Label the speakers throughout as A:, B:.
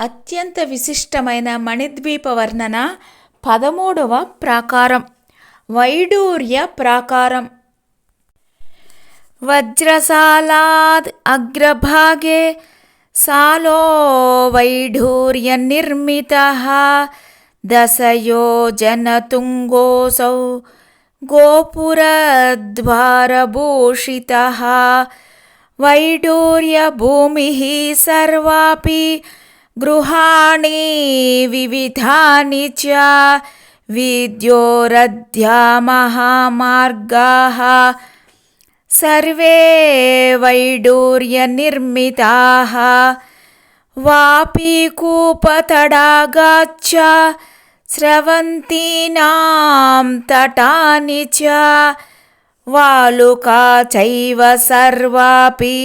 A: అత్యంత విశిష్టమైన మణిద్వీప వర్ణన పదమూడవ ప్రాకారం. వైడూర్య ప్రాకారం. వజ్రసాలాద్ అగ్రభాగే సాలో వైఢూర్య నిర్మిత దశయోజనతుంగోసౌ గోపురద్వారభూషిత వైడూర్యభూమి సర్వాపి गृहाणि विविधानि च विद्योरद्या महामार्गाः सर्वे वैडूर्यनिर्मिताः वापीकूपतडागाच्च स्रवन्तीनां तटानि च वालुका चैव सर्वापि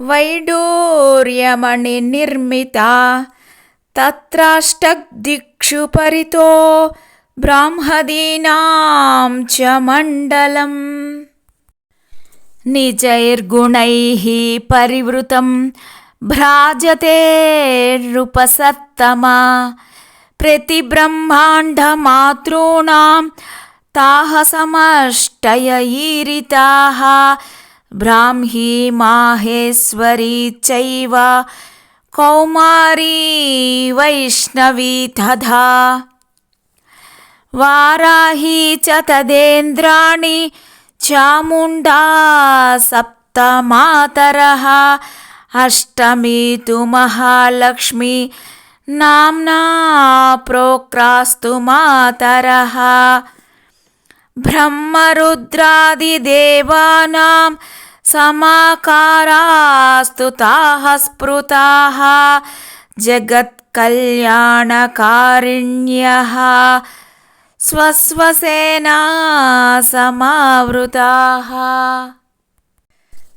A: वैडूर्यमणिनिर्मिता तत्राष्टदिक्षु परितो ब्राह्मदीनां च मण्डलम्। निजैर्गुणैः परिवृतं भ्राजते नृपसत्तमा प्रतिब्रह्माण्डमातॄणां ताः समष्टय ईरिताः ब्राह्मी माहेश्वरी चैव कौमारी वैष्णवी तथा। वाराही च तदेन्द्राणि चामुण्डा सप्तमातरः। अष्टमी तु महालक्ष्मी नाम्ना प्रोक्रास्तु मातरः ब्रह्मरुद्रादिदेवानां समाकारास्तुताः स्मृताः जगत्कल्याणकारिण्यः स्वस्वसेना समावृताः।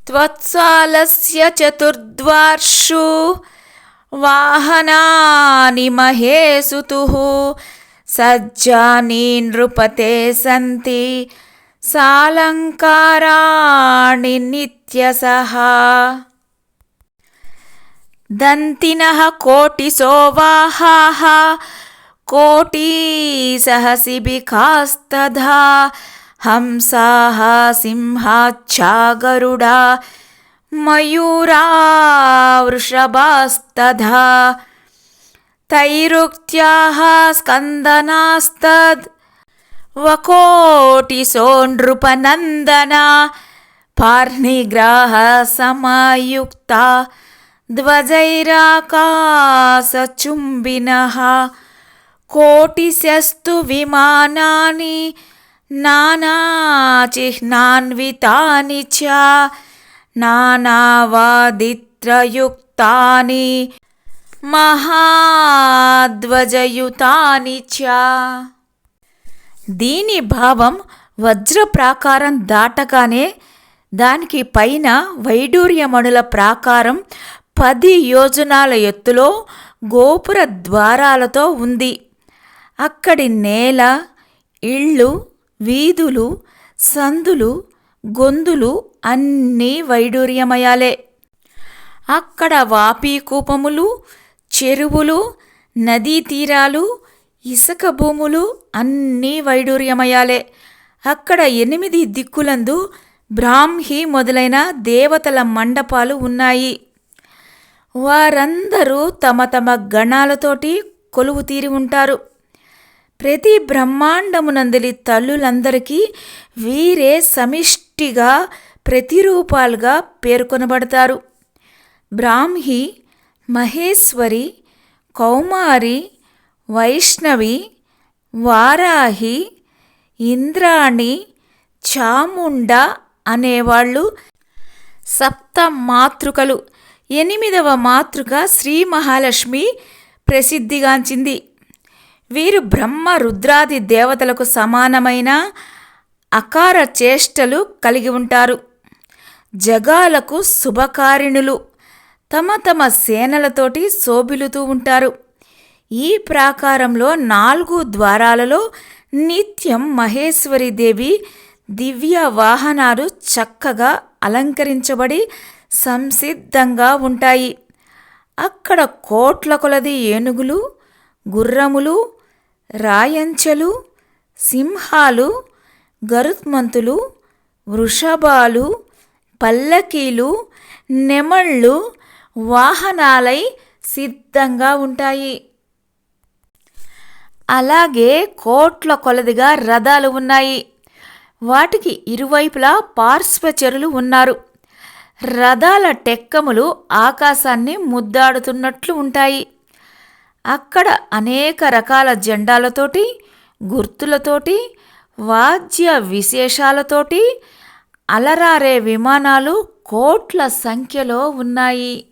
A: त्वत्सालस्य चतुर्द्वार्षु वाहनानि महे सुतुः सज्जानि नृपते सन्ति। सालङ्काराणि नित्यसः। दन्तिनः कोटिसो वाहाः कोटिसहसिबिकास्तधा। हंसाः सिंहाच्छा गरुडा मयूरा वृषभास्तधा तैरुक्त्याः स्कन्दनास्तद् वकोटिसो नृपनन्दना पार्निग्राहसमयुक्ता ध्वजैराकाशचुम्बिनः कोटिशस्तु विमानानि नानाचिह्नान्वितानि च नानावादित्रयुक्तानि మహాధ్వజయుతాని చ. దీని భావం వజ్ర ప్రాకారం దాటగానే దానికి పైన వైడూర్యమణుల ప్రాకారం పది యోజనాల ఎత్తులో గోపుర ద్వారాలతో ఉంది. అక్కడి నేల ఇళ్ళు వీధులు సందులు గొంతులు అన్నీ వైడూర్యమయాలే. అక్కడ వాపీకూపములు చెరువులు నదీ తీరాలు ఇసుక భూములు అన్నీ వైడూర్యమయాలే. అక్కడ ఎనిమిది దిక్కులందు బ్రాహ్మి మొదలైన దేవతల మండపాలు ఉన్నాయి. వారందరూ తమ తమ గణాలతోటి కొలువు తీరి ఉంటారు. ప్రతి బ్రహ్మాండమునందలి తల్లులందరికీ వీరే సమిష్టిగా ప్రతిరూపాలుగా పేర్కొనబడతారు. బ్రాహ్మి మహేశ్వరి కౌమారి వైష్ణవి వారాహి ఇంద్రాణి చాముండ అనేవాళ్ళు సప్త మాతృకలు. ఎనిమిదవ మాతృక శ్రీ మహాలక్ష్మి ప్రసిద్ధిగాంచింది. వీరు బ్రహ్మ రుద్రాది దేవతలకు సమానమైన అకార చేష్టలు కలిగి ఉంటారు. జగాలకు శుభకారిణులు. తమ తమ సేనలతోటి శోభిలుతూ ఉంటారు. ఈ ప్రాకారంలో నాలుగు ద్వారాలలో నిత్యం మహేశ్వరీదేవి దివ్య వాహనాలు చక్కగా అలంకరించబడి సంసిద్ధంగా ఉంటాయి. అక్కడ కోట్ల కొలది ఏనుగులు గుర్రములు రాయంచెలు సింహాలు గరుత్మంతులు వృషభాలు పల్లకీలు నెమళ్ళు వాహనాలై సిద్ధంగా ఉంటాయి. అలాగే కోట్ల కొలదిగా రథాలు ఉన్నాయి. వాటికి ఇరువైపులా పార్శ్వచరులు ఉన్నారు. రథాల టెక్కములు ఆకాశాన్ని ముద్దాడుతున్నట్లు ఉంటాయి. అక్కడ అనేక రకాల జెండాలతోటి గుర్తులతోటి వాద్య విశేషాలతోటి అలరారే విమానాలు కోట్ల సంఖ్యలో ఉన్నాయి.